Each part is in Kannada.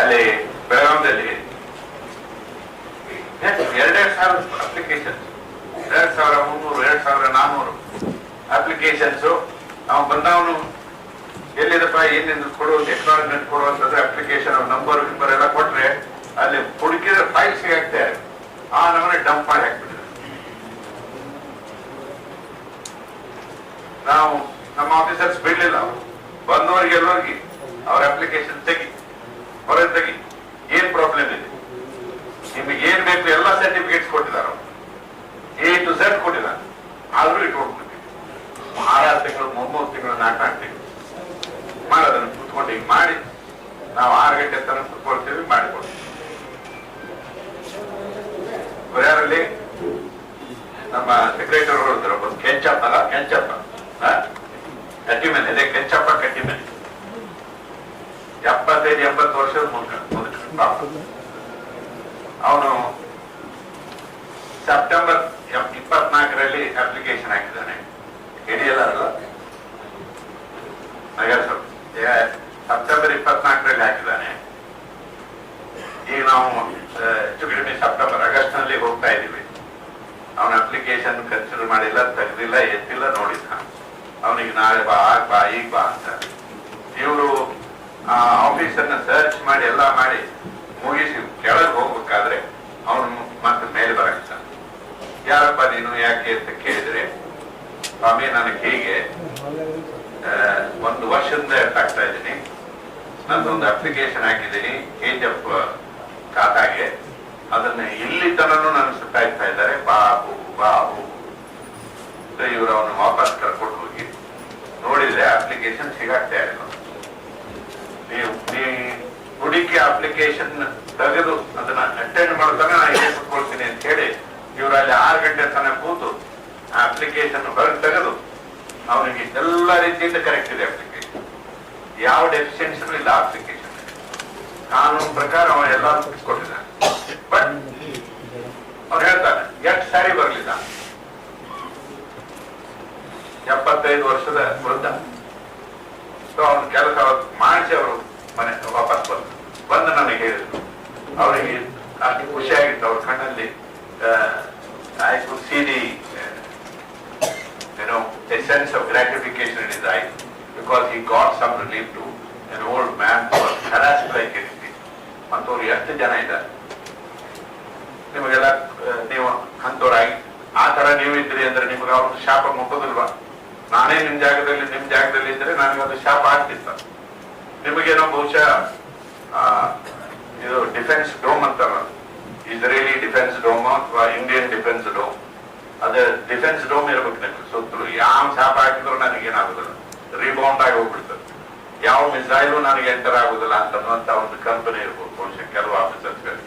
ಅಲ್ಲಿ ಬೆಳಗಾಂದಲ್ಲಿ ಎರಡೆರಡು ಸಾವಿರ ಅಪ್ಲಿಕೇಶನ್ ಎರಡ್ ಸಾವಿರ ಮುನ್ನೂರು ಎರಡ್ ಸಾವಿರ ನಾನ್ನೂರು ಅಪ್ಲಿಕೇಶನ್ಸ್ ನಾವು ಬಂದವನು ಎಲ್ಲಿದಪ್ಪ, ಏನಿಂದ ಕೊಡು ಎಕ್ನಾಲಜ್ಮೆಂಟ್ ಕೊಡು ಅಂತಂದ್ರೆ ಅಪ್ಲಿಕೇಶನ್ ನಂಬರ್ ಗಿಂಬರ್ ಎಲ್ಲ ಕೊಟ್ರೆ ಅಲ್ಲಿ ಹುಡುಕಿದ್ರೆ ಫೈಲ್ ಹಾಕ್ತಾರೆ ಆ ನಮ್ಮನೆ ಡಂಪ್ ಮಾಡಿ ಹಾಕ್ಬಿಟ್ಟಿದ್ರು. ನಾವು ನಮ್ಮ ಆಫೀಸರ್ಸ್ ಬಿಡ್ಲಿಲ್ಲ. ಬಂದವರಿಗೆ ಎಲ್ಲರಿಗೆ ಅವ್ರ ಅಪ್ಲಿಕೇಶನ್ ತೆಗಿ. ಹೊರಗೆ ತೆಗಿ ಏನ್ ಪ್ರಾಬ್ಲಮ್ ಇದೆ? ನಿಮಗೆ ಏನ್ ಬೇಕು ಎಲ್ಲ ಸರ್ಟಿಫಿಕೇಟ್ಸ್ ಕೊಟ್ಟಿದ್ದಾರೆ ಎ ಟು ಝೆಡ್ ಕೊಟ್ಟಿದ್ದಾರೆ ಆದ್ರೂ ಇಟ್ಕೊಂಡು ಆರಾರು ತಿಂಗಳು ಮೂರ್ಮೂರು ತಿಂಗಳು ನಾಲ್ಕು ನಾಲ್ಕು ತಿಂಗಳು ಕುತ್ಕೊಂಡು ಹಿಂಗೆ ಮಾಡಿ, ನಾವು ಆರು ಗಂಟೆ ತನಕ ಕುತ್ಕೊಳ್ತೀವಿ ಮಾಡಿಕೊಡ್ತೀವಿ ಯಾರಲ್ಲಿ? ನಮ್ಮ ಸೆಕ್ರೆಟರಿ ಹೇಳಿದ್ರು ಕೆಂಚಪ್ಪ ಅಲ್ಲ? ಕೆಂಚಪ್ಪ. ಇದೆ ಕೆಂಚಪ್ಪ. ಎಪ್ಪತ್ತೈದು ಎಂಬತ್ತು ವರ್ಷದ ಪಾಪ ಅವನು ಸೆಪ್ಟೆಂಬರ್ ಇಪ್ಪತ್ನಾಲ್ಕರಲ್ಲಿ ಅಪ್ಲಿಕೇಶನ್ ಹಾಕಿದ್ದಾನೆ. ಹಿಡಿಯಲ್ಲ ಸೆಪ್ಟೆಂಬರ್ ಇಪ್ಪತ್ನಾಲ್ಕರಲ್ಲಿ ಹಾಕಿದ್ದಾನೆ. ಈಗ ನಾವು ಹೆಚ್ಚು ಕಡಿಮೆ ಸೆಪ್ಟೆಂಬರ್ ಆಗಸ್ಟ್ನಲ್ಲಿ ಹೋಗ್ತಾ ಇದೀವಿ ಅವನ ಅಪ್ಲಿಕೇಶನ್ ಕನ್ಸಿಡರ್ ಮಾಡಿಲ್ಲ, ತೆಗೆದಿಲ್ಲ, ಎತ್ತಿಲ್ಲ, ನೋಡಿಲ್ಲ. ಅವನಿಗೆ ನಾಳೆ ಬಾ, ಆಗ್ ಬಾ, ಈಗ ಬಾ ಅಂತ. ಇವರು ಆ ನ ಸರ್ಚ್ ಮಾಡಿ ಎಲ್ಲ ಮಾಡಿ ಮುಗಿಸಿ ಕೆಳಗೆ ಹೋಗ್ಬೇಕಾದ್ರೆ ಅವನು ಮತ್ತೆ ಮೇಲೆ ಬರಕ್ತಾನೆ ಯಾರಪ್ಪ ನೀನು, ಯಾಕೆ ಅಂತ ಕೇಳಿದ್ರೆ, ಸ್ವಾಮಿ ನನಗೆ ಹೀಗೆ ಒಂದು ವರ್ಷದಿಂದ ಆಗ್ತಾ ಇದ್ದೀನಿ. ನಂದೊಂದು ಅಪ್ಲಿಕೇಶನ್ ಹಾಕಿದ್ದೀನಿ ಜಿ ಎಫ್ ಖಾತಾಗೆ. ಅದನ್ನ ಇಲ್ಲಿ ತನೂ ನನಗೆ ಸುತ್ತಾಯ್ತಾ ಇದ್ದಾರೆ. ಬಾಬು ಬಾಬು. ಇವರು ಅವನು ವಾಪಸ್ ಕರ್ಕೊಂಡು ಹೋಗಿ ನೋಡಿದ್ರೆ ಅಪ್ಲಿಕೇಶನ್ ಸಿಗಾಕ್ತಾ ಇಲ್ಲ ನೀವು ನೀ ಹುಡುಕಿ ಅಪ್ಲಿಕೇಶನ್ ತೆಗೆದು ಅದನ್ನ ಅಟೆಂಡ್ ಮಾಡ್ತಾನೆ ನಾನು ಇಲ್ಲೇ ಕುತ್ಕೊಳ್ತೀನಿ ಅಂತ ಹೇಳಿ ಇವರು ಅಲ್ಲಿ ಆರು ಗಂಟೆ ತನಕ ಕೂತು ಆ ಅಪ್ಲಿಕೇಶನ್ ಹೊರಗೆ ತೆಗೆದು ಅವನಿಗೆ ಎಲ್ಲ ರೀತಿಯಿಂದ ಕರೆಕ್ಟ್ ಇದೆ ಅಪ್ಲಿಕೇಶನ್ ಯಾವ ಡೆಫಿಷಿಯನ್ಸಿನೂ ಇಲ್ಲ ಅಪ್ಲಿಕೇಶನ್ ಕಾನೂನು ಪ್ರಕಾರ ಅವ ಎಲ್ಲ ಕೊಟ್ಟಿದ್ದಾನೆ ಬಟ್ ಅವ್ರು ಹೇಳ್ತಾನೆ ಎಷ್ಟು ಸಾರಿ ಬರಲಿಲ್ಲ? ಎಪ್ಪತ್ತೈದು ವರ್ಷದ ವೃದ್ಧ. ಸೊ ಅವನ ಕೆಲಸ ಮಾಡಿಸಿ ಅವರು ಮನೆ ವಾಪಸ್ ಬಂದು ಬಂದು ನನಗೆ ಹೇಳಿದ್ರು. ಅವರಿಗೆ ಅಷ್ಟು ಖುಷಿಯಾಗಿತ್ತು. ಅವ್ರ ಕಣ್ಣಲ್ಲಿ I could see the sense of gratification eyes, because he got some relief to an old man who was harassed like anything. ಅಂತವ್ರು ಎಷ್ಟು ಜನ ಇದ್ದಾರೆ? ನಿಮಗೆಲ್ಲ ನೀವು ಅಂತವ್ರಾಗಿ ಆ ತರ ನೀವು ಇದ್ರಿ ಅಂದ್ರೆ ನಿಮ್ಗೆ ಅವ್ರ ಶಾಪ ಮುಟ್ಟೋದಿಲ್ವಾ? ನಾನೇ ನಿಮ್ ಜಾಗದಲ್ಲಿ ನಿಮ್ ಜಾಗದಲ್ಲಿ ಇದ್ರೆ ನನಗೆ ಅದು ಶಾಪ ಆಗ್ತಿತ್ತು. ನಿಮಗೇನೋ ಬಹುಶಃ ಇದು ಡಿಫೆನ್ಸ್ ಡೋಮ್ ಅಂತಾರ ಇಸ್ರೇಲಿ ಡಿಫೆನ್ಸ್ ಡೋಮ್ ಅಥವಾ ಇಂಡಿಯನ್ ಡಿಫೆನ್ಸ್ ಡೋಮ್, ಅದೇ ಡಿಫೆನ್ಸ್ ಡೋಮ್ ಇರ್ಬೇಕು ನಿಮ್ಗೆ. ಸುತ್ತಲೂ ಯಾವ ಶಾಪ ಹಾಕಿದ್ರು ನನಗೇನಾಗುದಿಲ್ಲ. ರಿಬೌಂಡ್ ಆಗಿ ಹೋಗ್ಬಿಡ್ತದೆ ಯಾವ ಮಿಸೈಲು ನನಗೆ ಎಂಟರ್ ಆಗುದಿಲ್ಲ ಅಂತ ಒಂದು ಕಂಪನಿ ಇರ್ಬೋದು ಬಹುಶಃ ಕೆಲವು ಆಫೀಸರ್ಸ್ಗಳಿಗೆ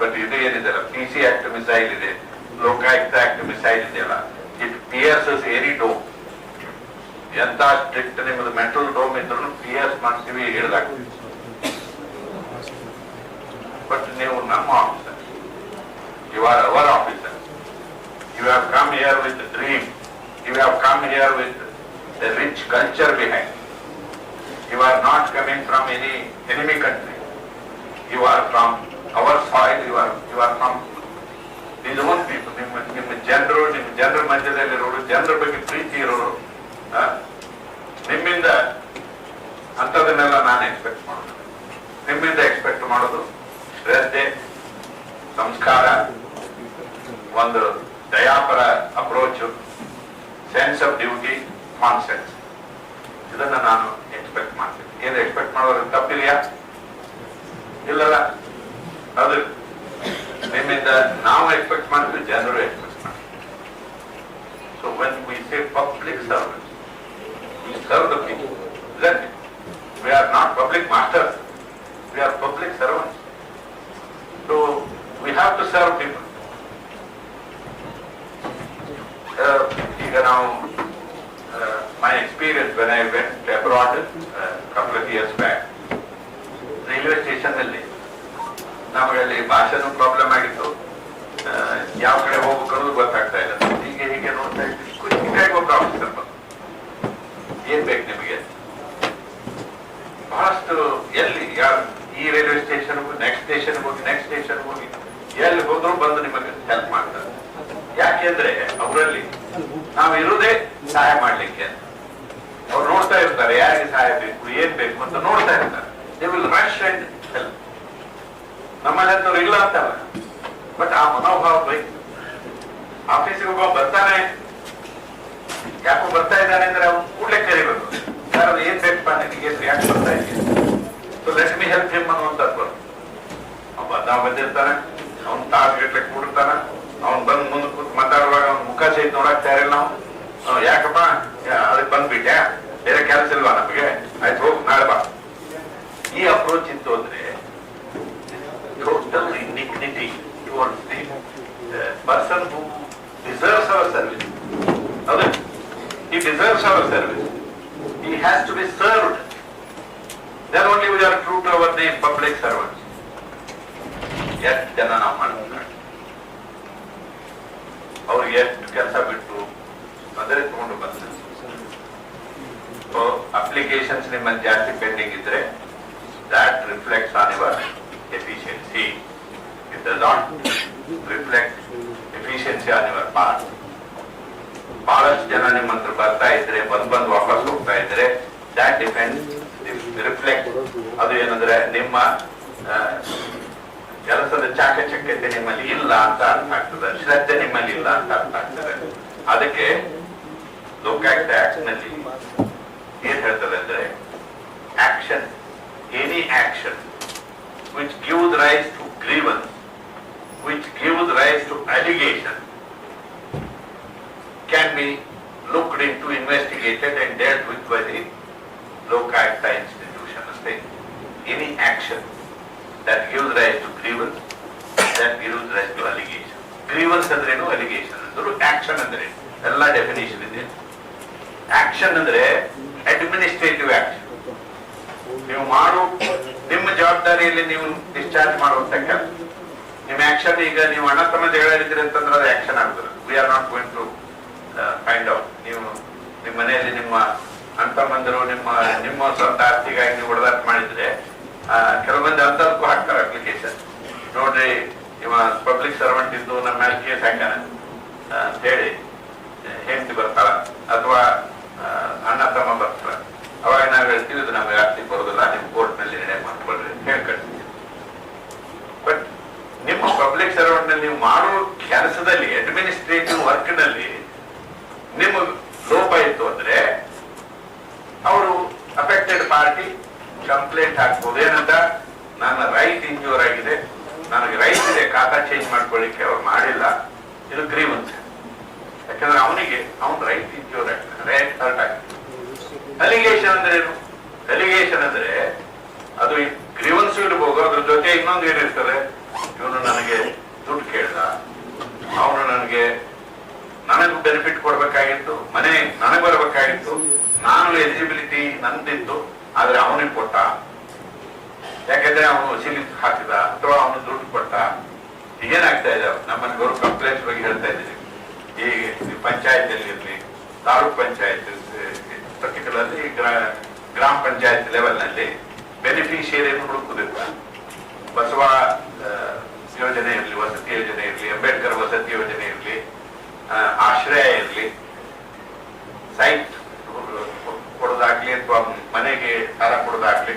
ಬಟ್ ಇದು ಏನಿದೆ ಪಿ ಸಿ ಆಕ್ಟ್ ಮಿಸೈಲ್ ಇದೆ. ಲೋಕಾಯುಕ್ತ ಆಕ್ಟ್ ಮಿಸೈಲ್ ಇದೆಯಲ್ಲ ಇಟ್ ಪಿಯರ್ಸಸ್ ಎನಿ ಡೋಮ್. ಎಂತ ಸ್ಟ್ರಿಕ್ಟ್ ನಿಮ್ಮದು ಮೆಟಲ್ ಡೋಮ್ ಇದ್ರು ಪಿಯರ್ಸ್ ಮಾಡ್ತೀವಿ ಹಿಡಿದಾಗ್ತೀವಿ ಬಟ್ ನೀವು ನಮ್ಮ officer you are our officer you have come here with dream you have come here with the rich culture behind you are not coming from any enemy country you are from our soil you are you are from ನಿಜ ಓನ್ ಪೀಪಲ್ ನಿಮ್ಮ ನಿಮ್ಮ ಜನರು, ನಿಮ್ಮ ಜನರ ಮಧ್ಯದಲ್ಲಿ ಇರೋರು ಜನರ ಬಗ್ಗೆ ಪ್ರೀತಿ ಇರೋರು ನಿಮ್ಮಿಂದ ಅಂಥದನ್ನೆಲ್ಲ ನಾನು ಎಕ್ಸ್ಪೆಕ್ಟ್ ಮಾಡೋದು. ನಿಮ್ಮಿಂದ ಎಕ್ಸ್ಪೆಕ್ಟ್ ಮಾಡೋದು ಶ್ರದ್ಧೆ, ಸಂಸ್ಕಾರ, ಒಂದು ದಯಾಪರ approach sense of duty conscience ಇದನ್ನ ನಾನು ಎಕ್ಸ್ಪೆಕ್ಟ್ ಮಾಡ್ತೀನಿ. ಏನು ಎಕ್ಸ್ಪೆಕ್ಟ್ ಮಾಡೋದ್ರ ತಪ್ಪಿದೆಯಾ? ಇಲ್ಲಲ್ಲ? ಅದು ನಿಮ್ಮಿಂದ ನಾವು ಎಕ್ಸ್ಪೆಕ್ಟ್ ಮಾಡ್ತೀವಿ ಜನರು ಎಕ್ಸ್ಪೆಕ್ಟ್ ಮಾಡ್ತೀವಿ so when we say public service we serve the people isn't it? We are not public masters. We are public servants. So we have to serve people. Uh, ಈಗ ನಾವು my experience when I went abroad ನಮಗೆ ಅಲ್ಲಿ ಭಾಷೆನೂ ಪ್ರಾಬ್ಲಮ್ ಆಗಿತ್ತು. ಯಾವ ಕಡೆ ಹೋಗ್ಬೇಕು ಅನ್ನೋದು ಗೊತ್ತಾಗ್ತಾ ಇಲ್ಲ ಹೀಗೆ ಹೀಗೆ ನೋಡ್ತಾ ಇದ್ವಿ ಖುಷಿಯಾಗಿ ಒಬ್ಬ ಆಫೀಸರ್ ಬಂದು ಏನ್ ಬೇಕು ನಿಮಗೆ ಬಹಳ ಬಹಳಷ್ಟು ಎಲ್ಲಿ ಯಾರು ಈ ರೈಲ್ವೆ ಸ್ಟೇಷನ್ ನೆಕ್ಸ್ಟ್ ಸ್ಟೇಷನ್ ಹೋಗಿ ನೆಕ್ಸ್ಟ್ ಸ್ಟೇಷನ್ ಹೋಗಿ ಎಲ್ಲಿ ಹೋದ್ರು ಬಂದು ನಿಮಗೆ ಹೆಲ್ಪ್ ಮಾಡ್ತಾರೆ ಯಾಕೆಂದ್ರೆ ಅವರಲ್ಲಿ ನಾವು ಇರುವುದೇ ಸಹಾಯ ಮಾಡ್ಲಿಕ್ಕೆ ಅಂತ ಅವ್ರು ನೋಡ್ತಾ ಇರ್ತಾರೆ ಯಾರಿಗೆ ಸಹಾಯ ಬೇಕು ಏನ್ ಬೇಕು ಅಂತ ನೋಡ್ತಾ ಇರ್ತಾರೆ they will rush and help ನಮ್ಮಲ್ಲಿ ಅಂತವ್ರು ಇಲ್ಲ ಅಂತಾರ ಬಟ್ ಆ ಮನೋಭಾವ ಆಫೀಸಿಗೆ ಒಬ್ಬ ಬರ್ತಾನೆ. ಯಾಕೋ ಬರ್ತಾ ಇದ್ದಾನೆ ಅಂದ್ರೆ ಅವ್ನು ಕೂಡಲೇ ಕರಿಬೇಕು ಸರ್ ಏನ್ ಬೇಕಪ್ಪ ನಿನಗೆ ಯಾಕೆ ಬರ್ತಾ ಇದೆಯಾ so let me help him ಅನ್ನುವಂಥದ್ದು ಅವ್ನು ಬಂದ ಬಂದಿರ್ತಾನೆ ಅವ್ನು ತಾಸು ಗಿಟ್ಲೆ ಕೂಡಿರ್ತಾನ. ಅವ್ನು ಬಂದು ಮುಂದೆ ಕೂತ್ ಮಾತಾಡುವಾಗ ಅವ್ನ ಮುಖ ಸಹಿತ ನೋಡಕ್ ತಯಾರಿಲ್ಲ ನಾವು ಯಾಕಪ್ಪ? ಅದಕ್ಕೆ ಬಂದ್ಬಿಟ್ಟೆ ಬೇರೆ ಕೆಲಸ ಇಲ್ವಾ ನಮಗೆ? ಆಯ್ತು, ಹೋಗ್, ನಾಳೆ ಬಾ. ಈ ಅಪ್ರೋಚ್ ಇತ್ತು person who deserves our service ಹೌದು he deserves our service. He has to be served. Then only we are true to our name, public servants. ಎಷ್ಟು ಜನ ನಾವು ಮಾಡ್ತಾರೆ ಅವ್ರಿಗೆ ಎಷ್ಟು ಕೆಲಸ ಬಿಟ್ಟು ಅಂದರೆ ತಗೊಂಡು ಬರ್ತಾರೆ ಸೊ ಅಪ್ಲಿಕೇಶನ್ಸ್ ನಿಮ್ಮಲ್ಲಿ ಜಾಸ್ತಿ ಪೆಂಡಿಂಗ್ ಇದ್ರೆ that reflects on your efficiency it does not reflect efficiency on your part ಬಹಳಷ್ಟು ಜನ ನಿಮ್ಮ ಹತ್ರ ಬರ್ತಾ ಇದ್ರೆ, ಬಂದ್ ಬಂದ್ ವಾಪಸ್ ಹೋಗ್ತಾ ಇದ್ರೆ ದಾಟ್ ಡಿಪೆಂಡ್ ರಿಫ್ಲೆಕ್ಟ್ ಅದು ಏನಂದ್ರೆ ನಿಮ್ಮ ಕೆಲಸದ ಚಾಕಚಕ್ಯತೆ ನಿಮ್ಮಲ್ಲಿ ಇಲ್ಲ ಅಂತ ಅರ್ಥ ಆಗ್ತದೆ. ಶ್ರದ್ಧೆ ನಿಮ್ಮಲ್ಲಿ ಇಲ್ಲ ಅಂತ ಅರ್ಥ ಆಗ್ತದೆ. ಅದಕ್ಕೆ ಲೋಕಾಯುಕ್ತ ಆಕ್ಟ್ನಲ್ಲಿ ಏನ್ ಹೇಳ್ತದೆ ಅಂದ್ರೆ action any action which gives rise to grievance which gives rise to allegation can be looked into, investigated and dealt with by the Lokayukta institution. Any action that gives rise to grievance, that gives rise to allegation. Grievance ಅಂದ್ರೇನು ಅಲಿಗೇಷನ್ ಅಂದ್ರು ಆಕ್ಷನ್ ಅಂದ್ರೆ ಎಲ್ಲ ಡೆಫಿನೇಷನ್ ಇದೆ ಆಕ್ಷನ್ ಅಂದ್ರೆ ಅಡ್ಮಿನಿಸ್ಟ್ರೇಟಿವ್ ಆಕ್ಷನ್ ನೀವು ಮಾಡು ನಿಮ್ಮ ಜವಾಬ್ದಾರಿಯಲ್ಲಿ ನೀವು ಡಿಸ್ಚಾರ್ಜ್ ಮಾಡುವಂತ ಕೆಲಸ ನಿಮ್ಮ ಆಕ್ಷನ್ ಈಗ ನೀವು ಅಣ್ಣ ತಮ್ಮ ಜಗಳ ಇದ್ದೀರಿ ಅಂತಂದ್ರೆ ಅದು ಆಕ್ಷನ್ ಆಗುದಿಲ್ಲ. We are not going to find out ನೀವು ನಿಮ್ಮ ಮನೆಯಲ್ಲಿ ನಿಮ್ಮ ಅಂತಮ್ಮಂದರು ನಿಮ್ಮ ನಿಮ್ಮ ಸ್ವಂತ ಆಸ್ತಿಗಾಗಿ ನೀವು ಹೊಡೆದಾಟ ಮಾಡಿದ್ರೆ ಕೆಲವೊಂದು ಅಂತದಕ್ಕೂ ಹಾಕ್ತಾರೆ ಅಪ್ಲಿಕೇಶನ್ ನೋಡ್ರಿ ಇವ ಪಬ್ಲಿಕ್ ಸರ್ವೆಂಟ್ ಇದ್ದು ನಮ್ಮ ಮೇಲೆ ಕೇಸ್ ಹಾಕ್ಯಾನ ಅಂತ ಹೇಳಿ ಹೆಂಡತಿ ಬರ್ತಾರ ಅಥವಾ ಅಣ್ಣ ತಮ್ಮ ಬರ್ತಾರ ಅವಾಗ ನಾವು ಹೇಳ್ತೀವಿ, ಇದು ನಮಗೆ ಆಸ್ತಿ ಬರೋದಿಲ್ಲ ನಿಮ್ ಕೋರ್ಟ್ನಲ್ಲಿ ನಿರ್ಣಯ ಮಾಡ್ಕೊಳ್ರಿ ಅಂತ ಹೇಳ್ಕೊಳ್ತೀವಿ ಬಟ್ ನಿಮ್ಮ ಪಬ್ಲಿಕ್ ಸರ್ವೆಂಟ್ನಲ್ಲಿ ನೀವು ಮಾಡೋ ಕೆಲಸದಲ್ಲಿ ಅಡ್ಮಿನಿಸ್ಟ್ರೇಟಿವ್ ವರ್ಕ್ನಲ್ಲಿ ನಿಮ್ಮ ಲೋಪ ಇತ್ತು ಅಂದ್ರೆ ಅವರು ಅಫೆಕ್ಟೆಡ್ ಪಾರ್ಟಿ ಕಂಪ್ಲೇಂಟ್ ಹಾಕ್ಬೋದು. ಏನಂತ? ನನ್ನ ರೈಟ್ ಇಂಜೂರ್ ಆಗಿದೆ ನನಗೆ ರೈಟ್ ಇದೆ ಖಾತಾ ಚೇಂಜ್ ಮಾಡ್ಕೊಳ್ಳಿಕ್ಕೆ ಅವ್ರು ಮಾಡಿಲ್ಲ. ಇದು ಗ್ರೀವನ್ಸ್ ಯಾಕಂದ್ರೆ ಅವನಿಗೆ, ಅವನ್ ರೈಟ್ ಇಂಜೂರ್ ಆಗ್ತಾನೆ ರೈಟ್ ಹರ್ಟ್ ಆಗ್ತದೆ ಅಲಿಗೇಷನ್ ಅಂದ್ರೆ ಏನು? ಅಲಿಗೇಷನ್ ಅಂದ್ರೆ ಅದು ಗ್ರೀವನ್ಸ್ ಇರ್ಬೋದು ಅದ್ರ ಜೊತೆ ಇನ್ನೊಂದು ಏನಿರ್ತದೆ? ಇವನು ನನಗೆ ದುಡ್ಡು ಕೇಳ್ದ. ಅವನು ನನಗೆ ನನಗೂ ಬೆನಿಫಿಟ್ ಕೊಡ್ಬೇಕಾಗಿತ್ತು. ಮನೆ ನನಗೆ ಬರಬೇಕಾಗಿತ್ತು. ನಾನು ಎಲಿಜಿಬಿಲಿಟಿ ನಂದಿತ್ತು ಆದ್ರೆ ಅವನಿಗೆ ಕೊಟ್ಟ. ಯಾಕಂದ್ರೆ ಅವನು ವಸೀಲಿ ಹಾಕಿದ ಅಥವಾ ಅವನು ದುಡ್ಡು ಕೊಟ್ಟ ಏನಾಗ್ತಾ ಇದೆ ನಮ್ಮಲ್ಲಿ ಗೌರವ ಕಂಪ್ಲೇಂಟ್ಸ್ ಬಗ್ಗೆ ಹೇಳ್ತಾ ಇದ್ದೀನಿ ಈ ಪಂಚಾಯತ್ ಇರಲಿ, ತಾಲೂಕ್ ಪಂಚಾಯತ್ ಪರ್ಟಿಕ್ಯುಲರ್ಲಿ ಗ್ರಾಮ ಪಂಚಾಯತ್ ಲೆವೆಲ್ನಲ್ಲಿ ಬೆನಿಫಿಷಿಯರಿಯನ್ನು ಹುಡುಕುದಿಲ್ಲ. ಬಸವ ಯೋಜನೆ ಇರಲಿ, ವಸತಿ ಯೋಜನೆ ಇರಲಿ, ಅಂಬೇಡ್ಕರ್ ವಸತಿ ಯೋಜನೆ ಇರಲಿ ಆಶ್ರಯ ಇರಲಿ ಸೈಟ್ ಕೊಡೋದಾಗ್ಲಿ ಅಥವಾ ಮನೆಗೆ ಸಾಲ ಕೊಡೋದಾಗ್ಲಿ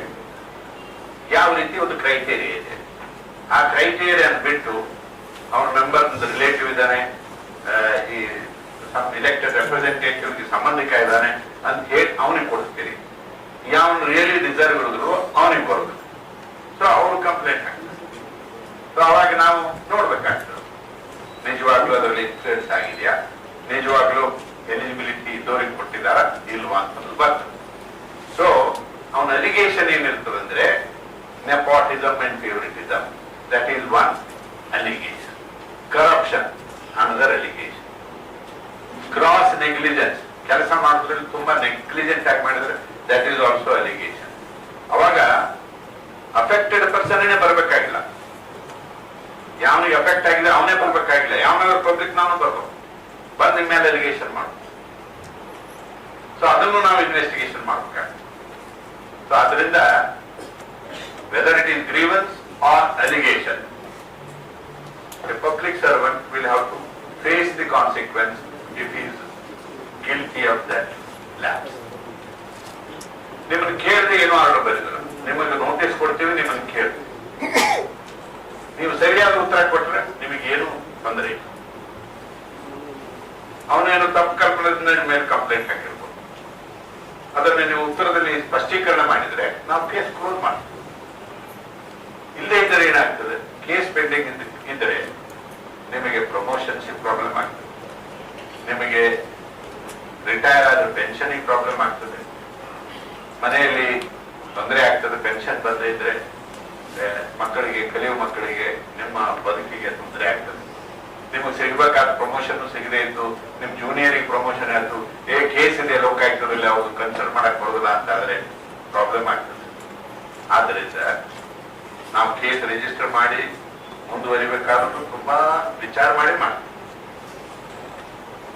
ಯಾವ ರೀತಿ ಒಂದು ಕ್ರೈಟೇರಿಯಾ ಇದೆ. ಆ ಕ್ರೈಟೇರಿಯಾ ಬಿಟ್ಟು ಅವನ ಮೆಂಬರ್ ರಿಲೇಟಿವ್ ಇದ್ದಾನೆ ಈ ಇಲೆಕ್ಟೆಡ್ ರೆಪ್ರೆಸೆಂಟೇಟಿವ್ ಸಂಬಂಧಿಕ ಇದ್ದಾನೆ ಅಂತ ಹೇಳಿ ಅವನಿಗೆ ಕೊಡಿಸ್ತೀರಿ. ಯಾವನು ರಿಯಲಿ ಡಿಸರ್ವ್ ಇರೋದ್ರು ಅವನಿಗೆ ಕೊಡಬೇಕು. ಸೊ ಅವ್ರು ಕಂಪ್ಲೇಂಟ್ ಆಗ್ತದೆ ಸೊ ಅವಾಗ ನಾವು ನೋಡ್ಬೇಕಾಗ್ತದೆ. ನಿಜವಾಗ್ಲೂ ಅದರಲ್ಲಿ ಇನ್ಫ್ಲೂಯೆನ್ಸ್ ಆಗಿದೆಯಾ ನಿಜವಾಗ್ಲೂ ಎಲಿಜಿಬಿಲಿಟಿ ಇದ್ದವ್ರಿಗೆ ಕೊಟ್ಟಿದಾರ ಇಲ್ವಾ ಅಂತ ಬರ್ತದೆ ಸೊ ಅವನ ಅಲಿಗೇಷನ್ ಏನಿರ್ತದೆ ಅಂದ್ರೆ nepotism and favouritism that is one allegation corruption another allegation gross negligence ಕೆಲಸ ಮಾಡೋದ್ರಲ್ಲಿ ತುಂಬಾ ನೆಗ್ಲಿಜೆಂಟ್ ಆಗಿ ಮಾಡಿದ್ರೆ ದಟ್ ಈಸ್ ಆಲ್ಸೋ ಅಲಿಗೇಷನ್ ಅವಾಗ ಅಫೆಕ್ಟೆಡ್ ಪರ್ಸನ್ನೇ ಬರಬೇಕಾಗಿಲ್ಲ. ಯಾವನಿಗೆ ಅಫೆಕ್ಟ್ ಆಗಿದೆ ಅವನೇ ಬರ್ಬೇಕಾಗಿಲ್ಲ. ಯಾವನಾದ್ರು ಪಬ್ಲಿಕ್ ನಾನು ಬರ್ಬೇಕು. ಬಂದ ಮೇಲೆ ಅಲಿಗೇಷನ್ ಮಾಡ. ಸೊ ಅದನ್ನು ನಾವು ಇನ್ವೆಸ್ಟಿಗೇಷನ್ ಮಾಡ್ಬೇಕಾಗ್ತದೆ. ಸೊ ಅದರಿಂದ whether it is grievance or allegation public servant servant will have to face the consequence is guilty of that lapse. ನಿಮ್ಮನ್ನು ಕೇಳದೆ ಏನೋ ಆರ್ಡರ್ ಬರೀತಾರೆ ನಿಮಗೆ ನೋಟಿಸ್ ಕೊಡ್ತೀವಿ, ನಿಮ್ಮನ್ನು ಕೇಳಿ ನೀವು ಸರಿಯಾದ ಉತ್ತರ ಕೊಟ್ರೆ ನಿಮಗೇನು ತೊಂದರೆ ಇಲ್ಲ. ಅವನೇನು ತಪ್ಪು ಕಲ್ಪನೆ ಮೇಲೆ ಕಂಪ್ಲೇಂಟ್ ಹಾಕಿರ್ಬೋದು. ಅದನ್ನ ನೀವು ಉತ್ತರದಲ್ಲಿ ಸ್ಪಷ್ಟೀಕರಣ ಮಾಡಿದ್ರೆ ನಾವು ಕೇಸ್ ಕ್ಲೋಸ್ ಮಾಡ್ತೀವಿ. ಇಲ್ಲೇ ಇದ್ದರೆ ಏನಾಗ್ತದೆ? ಕೇಸ್ ಪೆಂಡಿಂಗ್ ಇದ್ದರೆ ನಿಮಗೆ ಪ್ರಮೋಷನ್ಸ್ ಪ್ರಾಬ್ಲಮ್ ಆಗ್ತದೆ. ನಿಮಗೆ ರಿಟೈರ್ ಆದ್ರೆ ಪೆನ್ಷನ್ ಪ್ರಾಬ್ಲಮ್ ಆಗ್ತದೆ. ಮನೆಯಲ್ಲಿ ತೊಂದರೆ ಆಗ್ತದೆ ಪೆನ್ಷನ್ ಬಂದೇ ಇದ್ರೆ ಮಕ್ಕಳಿಗೆ, ಕಲಿಯುವ ಮಕ್ಕಳಿಗೆ ನಿಮ್ಮ ಬದುಕಿಗೆ ತೊಂದರೆ ಆಗ್ತದೆ. ನಿಮಗೆ ಸಿಗ್ಬೇಕಾದ ಪ್ರಮೋಷನ್ ಸಿಗದೆ ಇತ್ತು ನಿಮ್ ಜೂನಿಯರಿಗೆ ಪ್ರಮೋಷನ್ ಆಯ್ತು, ಏ ಕೇಸ್ ಇದೆ ಲೋಕಾಯುಕ್ತದಲ್ಲಿ ಅವ್ರು ಕನ್ಸಲ್ಟ್ ಮಾಡಕ್ ಬರೋದಿಲ್ಲ ಅಂತ ಆದ್ರೆ ಪ್ರಾಬ್ಲಮ್ ಆಗ್ತದೆ. ಆದ್ರಿಂದ ನಾವು ಕೇಸ್ ರಿಜಿಸ್ಟರ್ ಮಾಡಿ ಮುಂದುವರಿಬೇಕಾದ್ರೂ ತುಂಬಾ ವಿಚಾರ ಮಾಡಿ ಮಾಡ್ತೀವಿ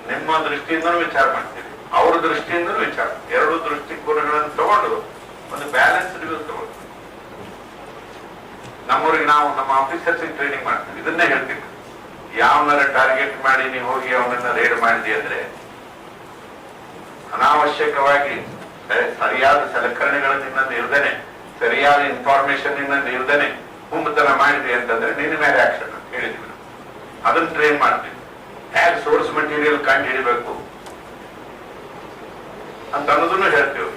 ನಿಮ್ಮ ದೃಷ್ಟಿಯಿಂದನೂ ವಿಚಾರ ಮಾಡ್ತೀವಿ. ಅವ್ರ ದೃಷ್ಟಿಯಿಂದ ವಿಚಾರ. ಎರಡು ದೃಷ್ಟಿಕೋನಗಳನ್ನು ತಗೊಂಡು ಒಂದು ಬ್ಯಾಲೆನ್ಸ್ ತಗೊಂಡು. ನಮ್ಮೂರಿಗೆ ನಾವು ನಮ್ಮ ಆಫೀಸರ್ಸ್ ಟ್ರೈನಿಂಗ್ ಮಾಡ್ತೀವಿ. ಇದನ್ನೇ ಹೇಳ್ತೀವಿ ಯಾವನಾರ ಟಾರ್ಗೆಟ್ ಮಾಡಿ ನೀವು ಹೋಗಿ ಅವನನ್ನ ರೇಡ್ ಮಾಡಿದಿ ಅಂದ್ರೆ ಅನಾವಶ್ಯಕವಾಗಿ ಸರಿಯಾದ ಸಲಕರಣೆಗಳು ನಿನ್ನಲ್ಲಿ ಇರ್ದೇನೆ ಸರಿಯಾದ ಇನ್ಫಾರ್ಮೇಶನ್ ನಿನ್ನಲ್ಲಿ ಇರ್ದೇನೆ ಹುಂಬತನ ಮಾಡಿದೆ ಅಂತಂದ್ರೆ ನಿನ್ನ ಮೇಲೆ ಆಕ್ಷನ್ ಹೇಳಿದ್ವಿ ಅದನ್ನ ಟ್ರೈನ್ ಮಾಡ್ತೀವಿ. ಹೇಗೆ ಸೋರ್ಸ್ ಮಟೀರಿಯಲ್ ಕಂಡು ಹಿಡಿಬೇಕು? ಅಂತ ಅನ್ನೋದನ್ನು ಹೇಳ್ತೀವಿ.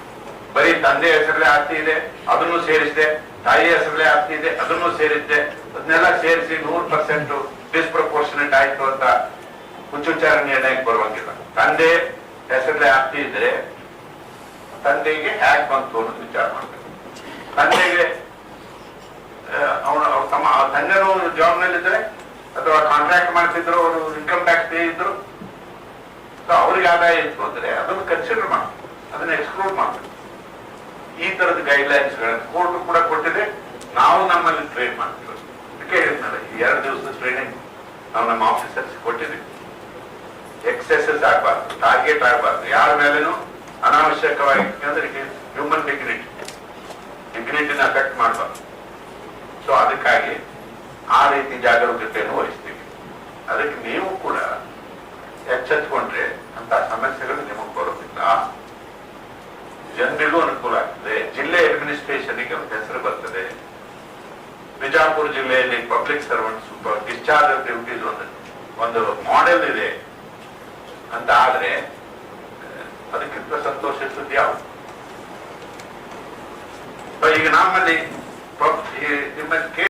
ಬರೀ ತಂದೆ ಹೆಸರಲ್ಲೇ ಆಸ್ತಿ ಇದೆ, ಅದನ್ನು ಸೇರಿಸಿದೆ, ತಾಯಿ ಹೆಸರಲ್ಲೇ ಆಸ್ತಿ ಇದೆ, ಅದನ್ನು ಸೇರಿಸಿದೆ, ಅದನ್ನೆಲ್ಲ ಸೇರಿಸಿ ನೂರು ಪರ್ಸೆಂಟ್ ಡಿಸ್ಪ್ರಪೋರ್ಷನೇಟ್ ಆಯ್ತು ಅಂತ ಹುಚ್ಚುಚ್ಚಾರ ನಿರ್ಣಯಕ್ಕೆ ಬರುವಂಗಿಲ್ಲ. ತಂದೆ ಹೆಸರಲ್ಲೇ ಆಸ್ತಿ ಇದ್ರೆ ತಂದೆಗೆ ಹ್ಯಾಕ್ ಬಂತು ಅನ್ನೋದು ವಿಚಾರ ಮಾಡ್ಬೇಕು. ತಂದೆಗೆ ಅವನು ತಮ್ಮ ತಂದೆನೂ ಜಾಬ್ ನಲ್ಲಿದ್ರೆ ಅಥವಾ ಕಾಂಟ್ರಾಕ್ಟ್ ಮಾಡ್ತಿದ್ರು, ಅವರು ಇನ್ಕಮ್ ಟ್ಯಾಕ್ಸ್ ಇದ್ರು, ಸೊ ಅವ್ರಿಗೆ ಆದಾಯ ಇತ್ತು ಅಂದ್ರೆ ಅದನ್ನು ಕನ್ಸಿಡರ್ ಮಾಡಿ ಅದನ್ನ ಎಕ್ಸ್ಕ್ಲೂಡ್ ಮಾಡಬೇಕು. ಈ ತರದ ಗೈಡ್ಲೈನ್ಸ್ಗಳನ್ನು ಕೋರ್ಟ್ ಕೂಡ ಕೊಟ್ಟಿದೆ. ನಾವು ನಮ್ಮಲ್ಲಿ ಟ್ರೈನ್ ಮಾಡ್ತೀವಿ. ಅದಕ್ಕೆ ಹೇಳಿದ್ನಲ್ಲ, ಈ ಎರಡು ದಿವಸದ ಟ್ರೈನಿಂಗ್ ನಾವು ನಮ್ಮ ಆಫೀಸರ್ಸ್ ಕೊಟ್ಟಿದ್ದೀವಿ. ಎಕ್ಸೆಸಸ್ ಆಗಬಾರ್ದು ಟಾರ್ಗೆಟ್ ಆಗಬಾರ್ದು. ಯಾರ ಮೇಲೇನು ಅನಾವಶ್ಯಕವಾಗಿ ಇಸ್ ಹ್ಯೂಮನ್ ಡಿಗ್ನಿಟಿ ಡಿಗ್ನಿಟಿನ ಅಫೆಕ್ಟ್ ಮಾಡಬಾರ್ದು. ಸೊ ಅದಕ್ಕಾಗಿ ಆ ರೀತಿ ಜಾಗರೂಕತೆಯನ್ನು ವಹಿಸ್ತೀವಿ. ಅದಕ್ಕೆ ನೀವು ಕೂಡ ಎಚ್ಚೆತ್ಕೊಂಡ್ರೆ ಅಂತ ಸಮಸ್ಯೆಗಳು ನಿಮಗೆ ಬರೋದಿಲ್ಲ ಜನರಿಗೂ ಅನುಕೂಲ ಆಗ್ತದೆ. ಜಿಲ್ಲೆ ಅಡ್ಮಿನಿಸ್ಟ್ರೇಷನ್ಗೆ ಒಂದು ಹೆಸರು ಬರ್ತದೆ. ಬಿಜಾಪುರ ಜಿಲ್ಲೆಯಲ್ಲಿ public servants discharge of duties ಒಂದು ಒಂದು ಮಾಡೆಲ್ ಇದೆ. ಅಂತ ಆದ್ರೆ ಅದಕ್ಕಿಂತ ಸಂತೋಷ ಸುದ್ದಿ ಯಾವುದು? ಈಗ ನಮ್ಮಲ್ಲಿ ನಿಮ್ಮ